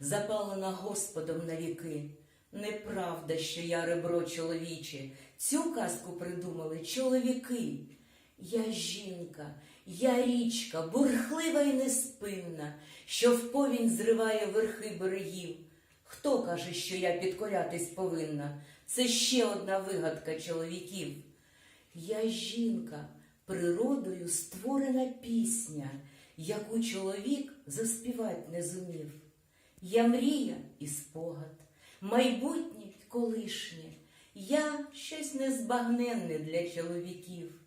запалена Господом на віки. Неправда, що я ребро чоловіче, цю казку придумали чоловіки. Я жінка, я річка, бурхлива й неспинна, що в повінь зриває верхи берегів. Хто каже, що я підкорятись повинна? Це ще одна вигадка чоловіків. Я жінка, природою створена пісня, яку чоловік заспівать не зумів. Я мрія і спогад, майбутнє колишнє, я щось незбагненне для чоловіків.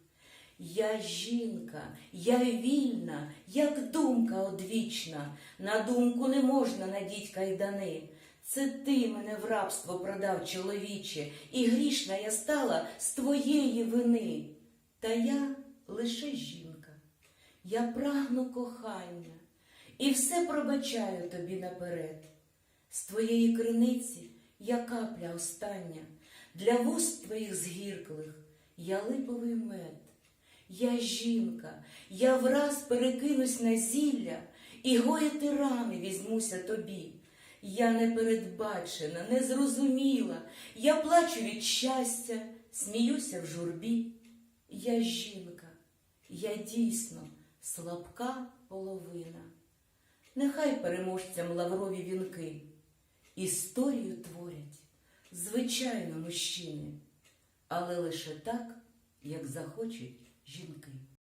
Я жінка, я вільна, як думка одвічна, на думку не можна надіть кайдани. Це ти мене в рабство продав, чоловіче, і грішна я стала з твоєї вини. Та я лише жінка, я прагну кохання і все пробачаю тобі наперед. З твоєї криниці я капля остання, для вуст твоїх згірклих я липовий мед. Я жінка, я враз перекинусь на зілля і гоїти рани візьмуся тобі. Я непередбачена, незрозуміла, я плачу від щастя, сміюся в журбі. Я жінка, я дійсно слабка половина. Нехай переможцям лаврові вінки. Історію творять, звичайно, мужчини, але лише так, як захочуть жінки.